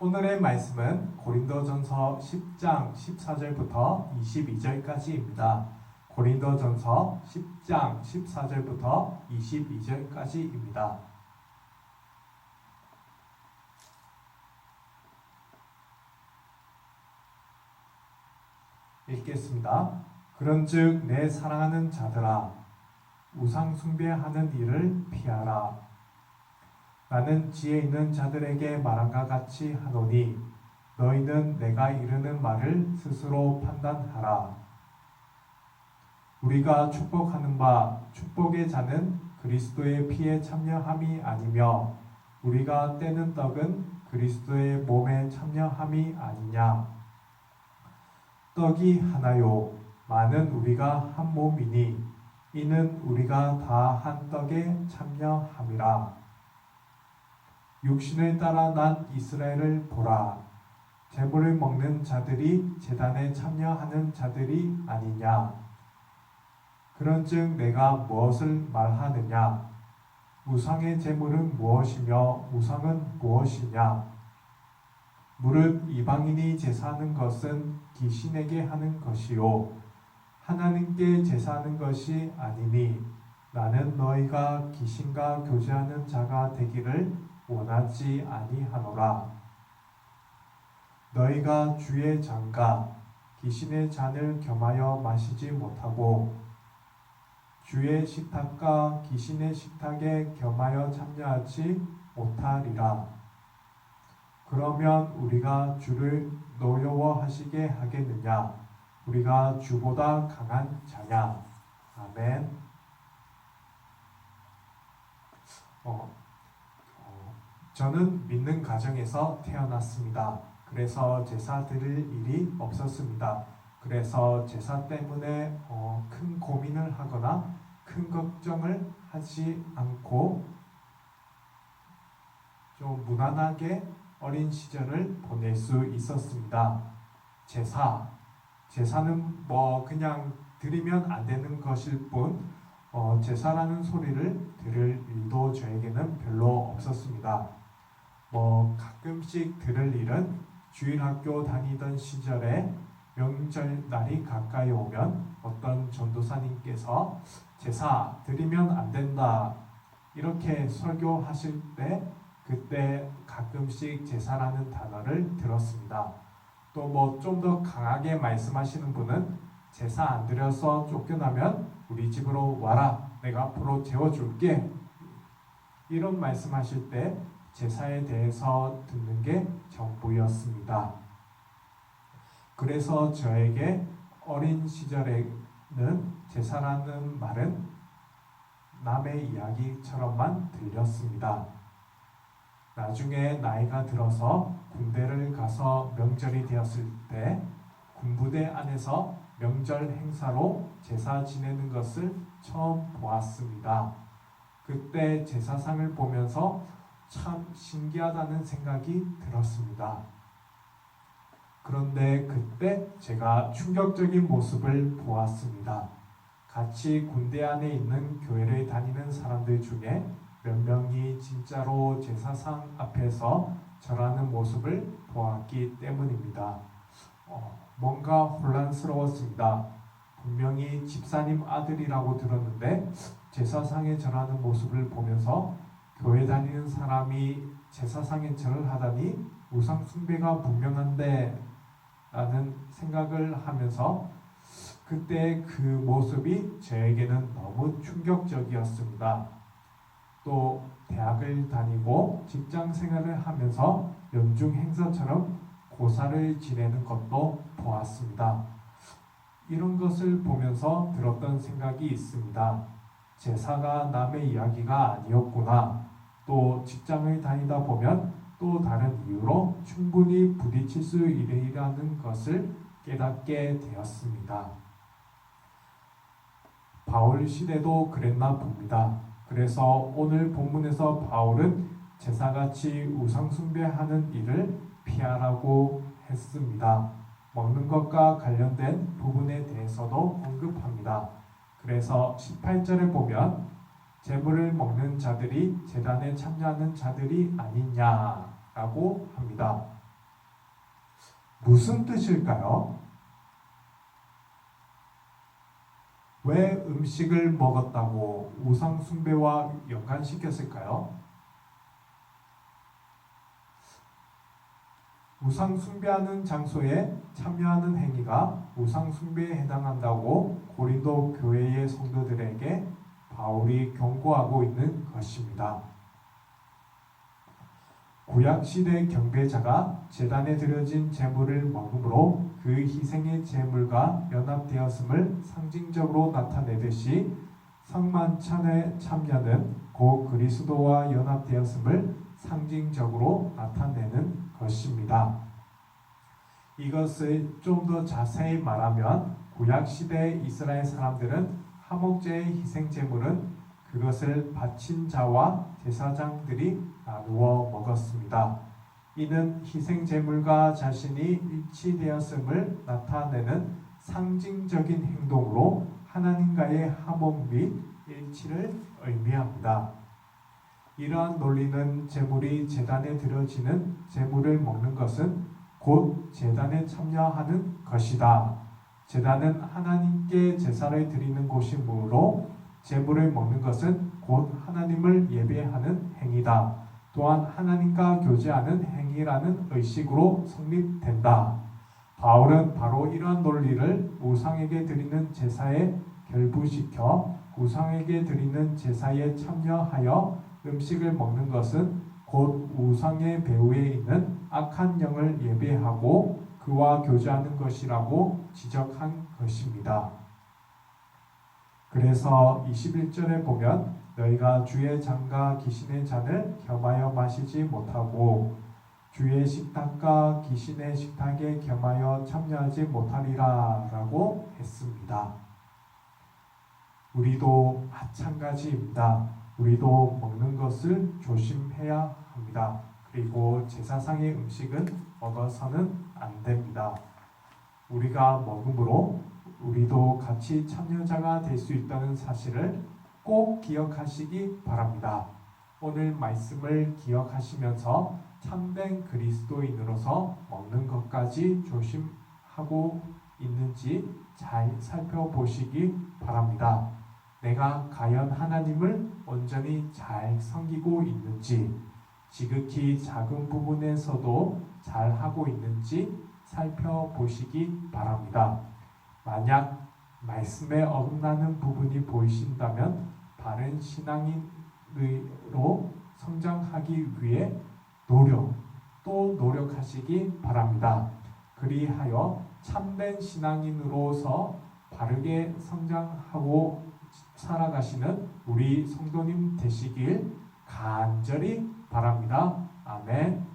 오늘의 말씀은 고린도전서 10장 14절부터 22절까지입니다. 고린도전서 10장 14절부터 22절까지입니다. 읽겠습니다. 그런즉 내 사랑하는 자들아 우상 숭배하는 일을 피하라. 나는 지혜 있는 자들에게 말한과 같이 하노니 너희는 내가 이르는 말을 스스로 판단하라. 우리가 축복하는 바 축복의 자는 그리스도의 피에 참여함이 아니며 우리가 떼는 떡은 그리스도의 몸에 참여함이 아니냐. 떡이 하나요 많은 우리가 한 몸이니 이는 우리가 다 한 떡에 참여함이라. 육신을 따라 난 이스라엘을 보라. 재물을 먹는 자들이 재단에 참여하는 자들이 아니냐. 그런즉 내가 무엇을 말하느냐? 우상의 재물은 무엇이며 우상은 무엇이냐? 무릇 이방인이 제사하는 것은 귀신에게 하는 것이요 하나님께 제사하는 것이 아니니 나는 너희가 귀신과 교제하는 자가 되기를 원하지 아니하노라. 너희가 주의 장가 귀신의 잔을 겸하여 마시지 못하고 주의 식탁과 귀신의 식탁에 겸하여 참여하지 못하리라. 그러면 우리가 주를 노여워하시게 하겠느냐? 우리가 주보다 강한 자냐? 아멘. 어, 어, 저는 믿는 가정에서 태어났습니다. 그래서 제사 드릴 일이 없었습니다. 그래서 제사 때문에 어, 큰 고민을 하거나 큰 걱정을 하지 않고 좀 무난하게 어린 시절을 보낼 수 있었습니다. 제사, 제사는 뭐 그냥 드리면 안 되는 것일 뿐 어, 제사라는 소리를 들을 일도 저에게는 별로 없었습니다. 뭐 가끔씩 들을 일은 주일 학교 다니던 시절에 명절 날이 가까이 오면 어떤 전도사님께서 제사 드리면 안 된다 이렇게 설교하실 때 그때 가끔씩 제사라는 단어를 들었습니다. 또 뭐 좀 더 강하게 말씀하시는 분은 제사 안 드려서 쫓겨나면 우리 집으로 와라. 내가 앞으로 재워줄게. 이런 말씀하실 때 제사에 대해서 듣는 게 전부였습니다. 그래서 저에게 어린 시절에는 제사라는 말은 남의 이야기처럼만 들렸습니다. 나중에 나이가 들어서 군대를 가서 명절이 되었을 때 군부대 안에서 명절 행사로 제사 지내는 것을 처음 보았습니다. 그때 제사상을 보면서 참 신기하다는 생각이 들었습니다. 그런데 그때 제가 충격적인 모습을 보았습니다. 같이 군대 안에 있는 교회를 다니는 사람들 중에 몇 명이 진짜로 제사상 앞에서 절하는 모습을 보았기 때문입니다. 어, 뭔가 혼란스러웠습니다. 분명히 집사님 아들이라고 들었는데 제사상에 절하는 모습을 보면서 교회 다니는 사람이 제사상에 절을 하다니 우상 숭배가 분명한데 라는 생각을 하면서 그때 그 모습이 저에게는 너무 충격적이었습니다. 또 대학을 다니고 직장 생활을 하면서 연중 행사처럼 고사를 지내는 것도 보았습니다. 이런 것을 보면서 들었던 생각이 있습니다. 제사가 남의 이야기가 아니었구나. 또 직장을 다니다 보면 또 다른 이유로 충분히 부딪힐 수 있으라는 것을 깨닫게 되었습니다. 바울 시대도 그랬나 봅니다. 그래서 오늘 본문에서 바울은 제사같이 우상숭배하는 일을 피하라고 했습니다. 먹는 것과 관련된 부분에 대해서도 언급합니다. 그래서 18절에 보면 재물을 먹는 자들이 재단에 참여하는 자들이 아니냐라고 합니다. 무슨 뜻일까요? 왜 음식을 먹었다고 우상 숭배와 연관시켰을까요? 우상 숭배하는 장소에 참여하는 행위가 우상 숭배에 해당한다고 고린도 교회의 성도들에게 바울이 경고하고 있는 것입니다. 구약 시대 경배자가 제단에 드려진 제물을 먹음으로 그 희생의 제물과 연합되었음을 상징적으로 나타내듯이 성만찬의 참여는 고 그리스도와 연합되었음을 상징적으로 나타내는 것입니다. 이것을 좀 더 자세히 말하면 구약 시대 이스라엘 사람들은 하목제의 희생 제물은 그것을 바친 자와 제사장들이 나누어 먹었습니다. 이는 희생 제물과 자신이 일치되었음을 나타내는 상징적인 행동으로 하나님과의 화목 및 일치를 의미합니다. 이러한 논리는 제물이 제단에 드려지는 제물을 먹는 것은 곧 제단에 참여하는 것이다. 제단은 하나님께 제사를 드리는 곳이므로 제물을 먹는 것은 곧 하나님을 예배하는 행위다. 또한 하나님과 교제하는 행위라는 의식으로 성립된다. 바울은 바로 이러한 논리를 우상에게 드리는 제사에 결부시켜 우상에게 드리는 제사에 참여하여 음식을 먹는 것은 곧 우상의 배후에 있는 악한 영을 예배하고 그와 교제하는 것이라고 지적한 것입니다. 그래서 21절에 보면 너희가 주의 장과 귀신의 잔을 겸하여 마시지 못하고 주의 식탁과 귀신의 식탁에 겸하여 참여하지 못하리라 라고 했습니다. 우리도 마찬가지입니다. 우리도 먹는 것을 조심해야 합니다. 그리고 제사상의 음식은 먹어서는 안 됩니다. 우리가 먹음으로 우리도 같이 참여자가 될 수 있다는 사실을 꼭 기억하시기 바랍니다. 오늘 말씀을 기억하시면서 참된 그리스도인으로서 먹는 것까지 조심하고 있는지 잘 살펴보시기 바랍니다. 내가 과연 하나님을 온전히 잘 섬기고 있는지, 지극히 작은 부분에서도 잘 하고 있는지 살펴보시기 바랍니다. 만약 말씀에 어긋나는 부분이 보이신다면 바른 신앙인으로 성장하기 위해 노력 또 노력하시기 바랍니다. 그리하여 참된 신앙인으로서 바르게 성장하고 살아가시는 우리 성도님 되시길 간절히 바랍니다. 아멘.